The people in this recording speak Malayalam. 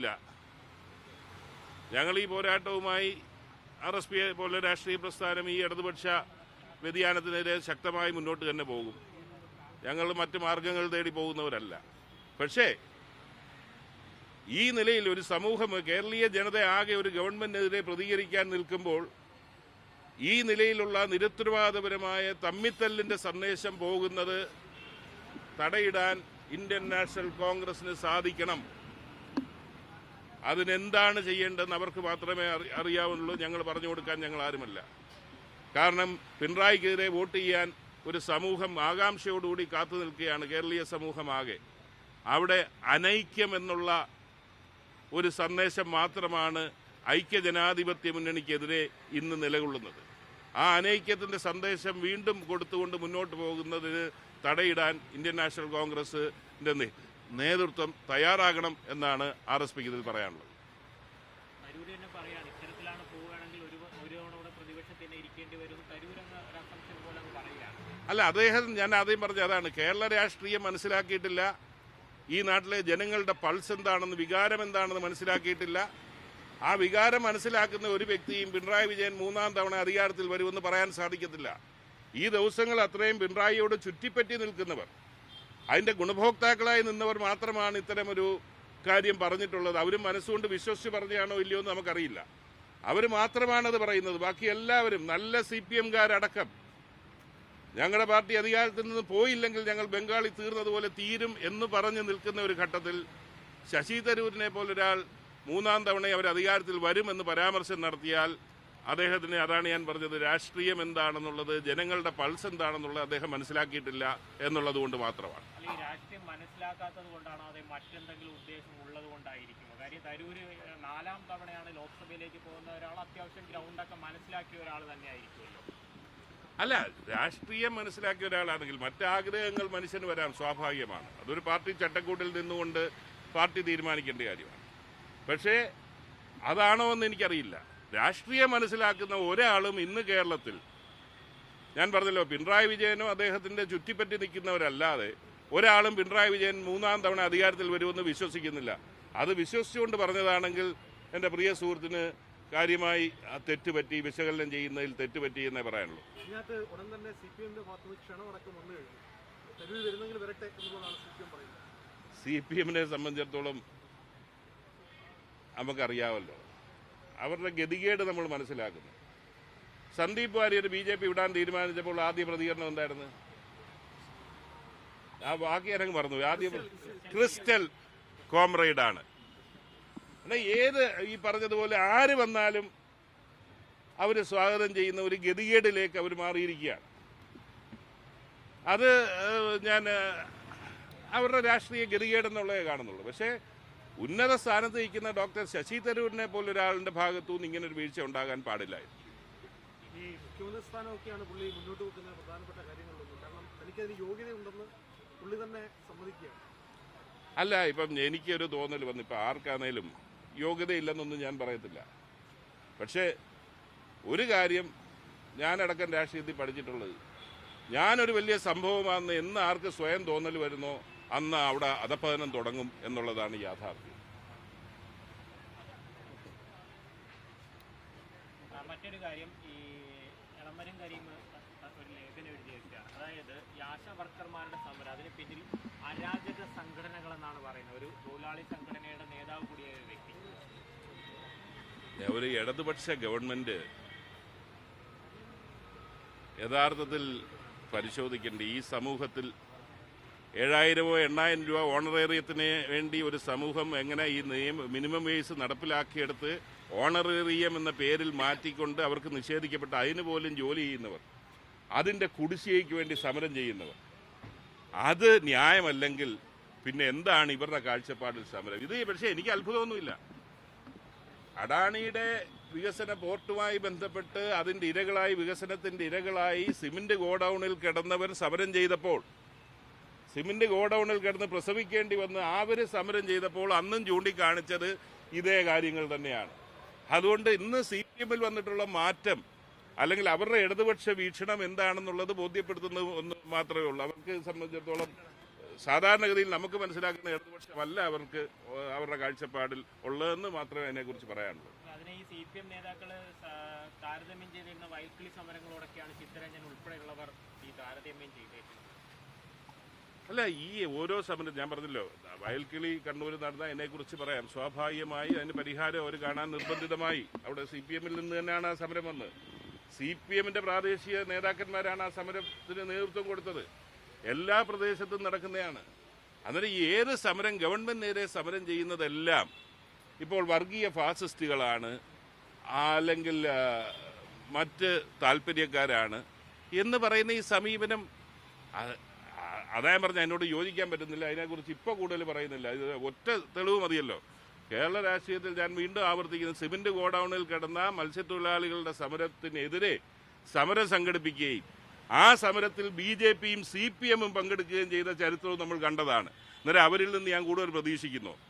ഇല്ല. ഞങ്ങൾ ഈ പോരാട്ടവുമായി ആർ എസ് പി പോലെ രാഷ്ട്രീയ പ്രസ്ഥാനം ഈ ഇടതുപക്ഷ വ്യതിയാനത്തിനെതിരെ ശക്തമായി മുന്നോട്ട് തന്നെ പോകും. ഞങ്ങൾ മറ്റ് മാർഗങ്ങൾ തേടി പോകുന്നവരല്ല. പക്ഷേ ഈ നിലയിൽ ഒരു സമൂഹം കേരളീയ ജനത ആകെ ഒരു ഗവൺമെന്റിനെതിരെ പ്രതികരിക്കാൻ നിൽക്കുമ്പോൾ ഈ നിലയിലുള്ള നിരുത്തരവാദപരമായ തമ്മിത്തല്ലിന്റെ സന്ദേശം പോകുന്നത് തടയിടാൻ ഇന്ത്യൻ നാഷണൽ കോൺഗ്രസിന് സാധിക്കണം. അതിനെന്താണ് ചെയ്യേണ്ടതെന്ന് അവർക്ക് മാത്രമേ അറി- അറിയാവുള്ളൂ ഞങ്ങൾ പറഞ്ഞു കൊടുക്കാൻ ഞങ്ങൾ ആരുമല്ല. കാരണം പിണറായിക്കെതിരെ വോട്ട് ചെയ്യാൻ ഒരു സമൂഹം ആകാംക്ഷയോടുകൂടി കാത്തു നിൽക്കുകയാണ് കേരളീയ സമൂഹമാകെ. അവിടെ അനൈക്യം എന്നുള്ള ഒരു സന്ദേശം മാത്രമാണ് ഐക്യജനാധിപത്യ മുന്നണിക്കെതിരെ ഇന്ന് നിലകൊള്ളുന്നത്. ആ അനൈക്യത്തിന്റെ സന്ദേശം വീണ്ടും കൊടുത്തുകൊണ്ട് മുന്നോട്ട് പോകുന്നതിന് തടയിടാൻ ഇന്ത്യൻ നാഷണൽ കോൺഗ്രസിന്റെ നേ- നേതൃത്വം തയ്യാറാകണം എന്നാണ് ആർ എസ് പിക്ക് ഇതിൽ പറയാനുള്ളത്. അല്ല അദ്ദേഹം ഞാൻ ആദ്യം പറഞ്ഞ അതാണ്. കേരള രാഷ്ട്രീയം മനസ്സിലാക്കിയിട്ടില്ല. ഈ നാട്ടിലെ ജനങ്ങളുടെ പൾസ് എന്താണെന്ന് വികാരം എന്താണെന്ന് മനസ്സിലാക്കിയിട്ടില്ല. ആ വികാരം മനസ്സിലാക്കുന്ന ഒരു വ്യക്തിയും പിണറായി വിജയൻ മൂന്നാം തവണ അധികാരത്തിൽ വരുമെന്ന് പറയാൻ സാധിക്കത്തില്ല. ഈ ദിവസങ്ങൾ അത്രയും പിണറായിയോട് ചുറ്റിപ്പറ്റി നിൽക്കുന്നവർ. അതിന്റെ ഗുണഭോക്താക്കളായി നിന്നവർ മാത്രമാണ് ഇത്തരമൊരു കാര്യം പറഞ്ഞിട്ടുള്ളത്. അവരും മനസ്സുകൊണ്ട് വിശ്വസിച്ച് പറഞ്ഞാണോ ഇല്ലയോ എന്ന് നമുക്കറിയില്ല. അവർ അത് പറയുന്നത്. ബാക്കി എല്ലാവരും നല്ല സി പി എംകാരടക്കം ഞങ്ങളുടെ പാർട്ടി അധികാരത്തിൽ നിന്ന് പോയില്ലെങ്കിൽ ഞങ്ങൾ ബംഗാളി തീർന്നതുപോലെ തീരും എന്ന് പറഞ്ഞു നിൽക്കുന്ന ഒരു ഘട്ടത്തിൽ ശശി തരൂരിനെ പോലൊരാൾ മൂന്നാം തവണ അവർ അധികാരത്തിൽ വരുമെന്ന് പരാമർശം നടത്തിയാൽ അദ്ദേഹത്തിന് അതാണ് ഞാൻ പറഞ്ഞത് രാഷ്ട്രീയം എന്താണെന്നുള്ളത് ജനങ്ങളുടെ പൾസ് എന്താണെന്നുള്ളത് അദ്ദേഹം മനസ്സിലാക്കിയിട്ടില്ല എന്നുള്ളത് കൊണ്ട് മാത്രമാണ്. രാഷ്ട്രീയം മനസ്സിലാക്കാത്തത് കൊണ്ടാണോ അതേ മറ്റെന്തെങ്കിലും ഉദ്ദേശം ഉള്ളത് കൊണ്ടായിരിക്കുമോ? കാര്യം തരൂര് നാലാം തവണയാണ് ലോക്സഭയിലേക്ക് പോകുന്ന ഒരാൾ അത്യാവശ്യം ഗ്രൗണ്ടൊക്കെ മനസ്സിലാക്കിയ ഒരാൾ തന്നെ ആയിരിക്കുമല്ലോ അല്ല രാഷ്ട്രീയം മനസ്സിലാക്കിയ ഒരാളാണെങ്കിൽ മറ്റാഗ്രഹങ്ങൾ മനുഷ്യന് വരാം സ്വാഭാവികമാണ്. അതൊരു പാർട്ടി ചട്ടക്കൂട്ടിൽ നിന്നുകൊണ്ട് പാർട്ടി തീരുമാനിക്കേണ്ട കാര്യമാണ്. പക്ഷേ അതാണോ എന്ന് എനിക്കറിയില്ല. രാഷ്ട്രീയം മനസ്സിലാക്കുന്ന ഒരാളും ഇന്ന് കേരളത്തിൽ ഞാൻ പറഞ്ഞല്ലോ പിണറായി വിജയനോ അദ്ദേഹത്തിന്റെ ചുറ്റിപ്പറ്റി നിൽക്കുന്നവരല്ലാതെ ഒരാളും പിണറായി വിജയൻ മൂന്നാം തവണ അധികാരത്തിൽ വരുമെന്ന് വിശ്വസിക്കുന്നില്ല. അത് വിശ്വസിച്ചുകൊണ്ട് പറഞ്ഞതാണെങ്കിൽ എന്റെ പ്രിയ സുഹൃത്തിന് കാര്യമായി തെറ്റുപറ്റി വിശകലനം ചെയ്യുന്നതിൽ തെറ്റുപറ്റി എന്നേ പറയാനുള്ളൂ. ഇതിനകത്ത് ഉടൻ തന്നെ സി പി എമ്മിന്റെ ഭാഗത്ത് ക്ഷണം അടക്കം വന്നു കഴിഞ്ഞു. വരുന്നെങ്കിൽ വരട്ടെ എന്നുള്ളതാണ് സി പി എം പറയുന്നത്. സി പി എമ്മിനെ സംബന്ധിച്ചിടത്തോളം നമുക്കറിയാമല്ലോ. അവരുടെ ഗതികേട് നമ്മൾ മനസ്സിലാക്കുന്നു. Sandeep Warrier B J P വിടാൻ തീരുമാനിച്ചപ്പോൾ ആദ്യ പ്രതികരണം എന്തായിരുന്നു? ആ ബാക്കി ഞാനങ്ങ് മറന്നു ആദ്യ ക്രിസ്റ്റൽ കോംറേഡാണ്. എന്നാ ഏത് ഈ പറഞ്ഞതുപോലെ ആര് വന്നാലും അവർ സ്വാഗതം ചെയ്യുന്ന ഒരു ഗതികേടിലേക്ക് അവർ മാറിയിരിക്കുകയാണ്. അത് ഞാൻ അവരുടെ രാഷ്ട്രീയ ഗതികേടെന്നുള്ളതേ കാണുന്നുള്ളൂ. പക്ഷേ ഉന്നത സ്ഥാനത്ത് നിൽക്കുന്ന ഡോക്ടർ ശശി തരൂരിനെ പോലൊരാളുടെ ഭാഗത്തുനിന്ന് ഇങ്ങനെ ഒരു വീഴ്ച ഉണ്ടാകാൻ പാടില്ലായിരുന്നു. ഈ മുഖ്യമന്ത്രി സ്ഥാനമൊക്കെയാണ് പുള്ളി മുന്നോട്ട് വെക്കുന്ന പ്രധാനപ്പെട്ട കാര്യങ്ങളിലൊന്നും. കാരണം തനിക്കതിന് യോഗ്യതയുണ്ടെന്ന് പുള്ളി തന്നെ സമ്മതിക്കുകയാണ്. അല്ല ഇപ്പം എനിക്കൊരു തോന്നൽ വന്നു. ഇപ്പം ആർക്കാണേലും യോഗ്യതയില്ലെന്നൊന്നും ഞാൻ പറയത്തില്ല. പക്ഷേ ഒരു കാര്യം ഞാനടക്കം രാഷ്ട്രീയത്തിൽ പഠിച്ചിട്ടുള്ളത്. ഞാനൊരു വലിയ സംഭവമാണെന്ന് എന്ന് ആർക്ക് സ്വയം തോന്നൽ വരുന്നോ? അന്ന് അവിടെ അധപ്പതനം തുടങ്ങും എന്നുള്ളതാണ് യാഥാർത്ഥ്യം. മറ്റൊരു കാര്യം ഈ എളമരം കരീം ഒരു ലേഖനം എഴുതിയിരിക്കുകയാണ് അതായത് ഈ വർക്കർമാരുടെ സമരം അതിന് പിന്നിൽ അരാജക സംഘടനകളെന്നാണ് പറയുന്നത്. ഒരു തൊഴിലാളി സംഘടനയുടെ നേതാവ് കൂടിയായ ഒരു വ്യക്തി. ഒരു ഇടതുപക്ഷ ഗവൺമെന്റ് യഥാർത്ഥത്തിൽ പരിശോധിക്കേണ്ട ഈ സമൂഹത്തിൽ ഏഴായിരമോ എണ്ണായിരം രൂപ ഓണറേറിയത്തിന് വേണ്ടി ഒരു സമൂഹം എങ്ങനെ ഈ നിയമ മിനിമം വേജ് നടപ്പിലാക്കിയെടുത്ത് ഓണറേറിയം എന്ന പേരിൽ മാറ്റിക്കൊണ്ട് അവർക്ക് നിഷേധിക്കപ്പെട്ട അതിന് പോലും ജോലി ചെയ്യുന്നവർ അതിന്റെ കുടിശ്ശികയ്ക്ക് വേണ്ടി സമരം ചെയ്യുന്നവർ. അത് ന്യായമല്ലെങ്കിൽ പിന്നെ എന്താണ് ഇവരുടെ കാഴ്ചപ്പാടിൽ സമരം? ഇത് പക്ഷേ എനിക്ക് അത്ഭുതമൊന്നുമില്ല. അഡാണിയുടെ വികസന പോർട്ടുമായി ബന്ധപ്പെട്ട് അതിന്റെ ഇരകളായി വികസനത്തിന്റെ ഇരകളായി സിമന്റ് ഗോഡൌണിൽ കിടന്നവർ സമരം ചെയ്തപ്പോൾ സിമന്റ് ഗോഡൌണിൽ കിടന്ന് പ്രസവിക്കേണ്ടി വന്ന് അവർ സമരം ചെയ്തപ്പോൾ അന്നും ചൂണ്ടിക്കാണിച്ചത് ഇതേ കാര്യങ്ങൾ തന്നെയാണ്. അതുകൊണ്ട് ഇന്ന് സി പി എമ്മിൽ വന്നിട്ടുള്ള മാറ്റം അല്ലെങ്കിൽ അവരുടെ ഇടതുപക്ഷ വീക്ഷണം എന്താണെന്നുള്ളത് ബോധ്യപ്പെടുത്തുന്നത് ഒന്ന് മാത്രമേ ഉള്ളൂ. അവർക്ക് സംബന്ധിച്ചിടത്തോളം സാധാരണഗതിയിൽ നമുക്ക് മനസ്സിലാക്കുന്ന ഇടതുപക്ഷമല്ല അവർക്ക് അവരുടെ കാഴ്ചപ്പാടിൽ ഉള്ളതെന്ന് മാത്രമേ അതിനെക്കുറിച്ച് പറയാനുള്ളൂ. അതിനെ ഈ സി താരതമ്യം ചെയ്തിരുന്ന വയൽക്കിളി സമരങ്ങളോടൊക്കെയാണ് ചിത്തരഞ്ജൻ ഉൾപ്പെടെയുള്ളവർ ഈ താരതമ്യം ചെയ്തേക്കുന്നത്. അല്ല ഈ ഓരോ സമരം ഞാൻ പറഞ്ഞല്ലോ വയൽക്കിളി കണ്ണൂർ നടന്ന അതിനെക്കുറിച്ച് പറയാം. സ്വാഭാവികമായി അതിന് പരിഹാരം അവർ കാണാൻ നിർബന്ധിതമായി. അവിടെ സി പി എമ്മിൽ നിന്ന് തന്നെയാണ് ആ സമരം വന്നത് സി പി എമ്മിന്റെ പ്രാദേശിക നേതാക്കന്മാരാണ് ആ സമരത്തിന് നേതൃത്വം കൊടുത്തത്. എല്ലാ പ്രദേശത്തും നടക്കുന്നതാണ്. അന്നേരം ഏത് സമരം നേരെ സമരം ചെയ്യുന്നതെല്ലാം ഇപ്പോൾ വർഗീയ ഫാസിസ്റ്റുകളാണ് അല്ലെങ്കിൽ മറ്റ് താല്പര്യക്കാരാണ് എന്ന് പറയുന്ന ഈ സമീപനം അ- പറഞ്ഞാൽ പറഞ്ഞ എന്നോട് യോജിക്കാൻ പറ്റുന്നില്ല. അതിനെക്കുറിച്ച് ഇപ്പോൾ കൂടുതൽ പറയുന്നില്ല. ഇത് ഒറ്റ തെളിവ് മതിയല്ലോ. കേരള രാഷ്ട്രീയത്തിൽ ഞാൻ വീണ്ടും ആവർത്തിക്കുന്നു. സിമന്റ് ഗോഡൌണിൽ കിടന്ന മത്സ്യത്തൊഴിലാളികളുടെ സമരത്തിനെതിരെ സമരം സംഘടിപ്പിക്കുകയും ആ സമരത്തിൽ ബി ജെ പിയും സി പി എമ്മും പങ്കെടുക്കുകയും ചെയ്ത ചരിത്രവും നമ്മൾ കണ്ടതാണ്. അന്നേരം അവരിൽ നിന്ന് ഞാൻ കൂടുതൽ പ്രതീക്ഷിക്കുന്നു.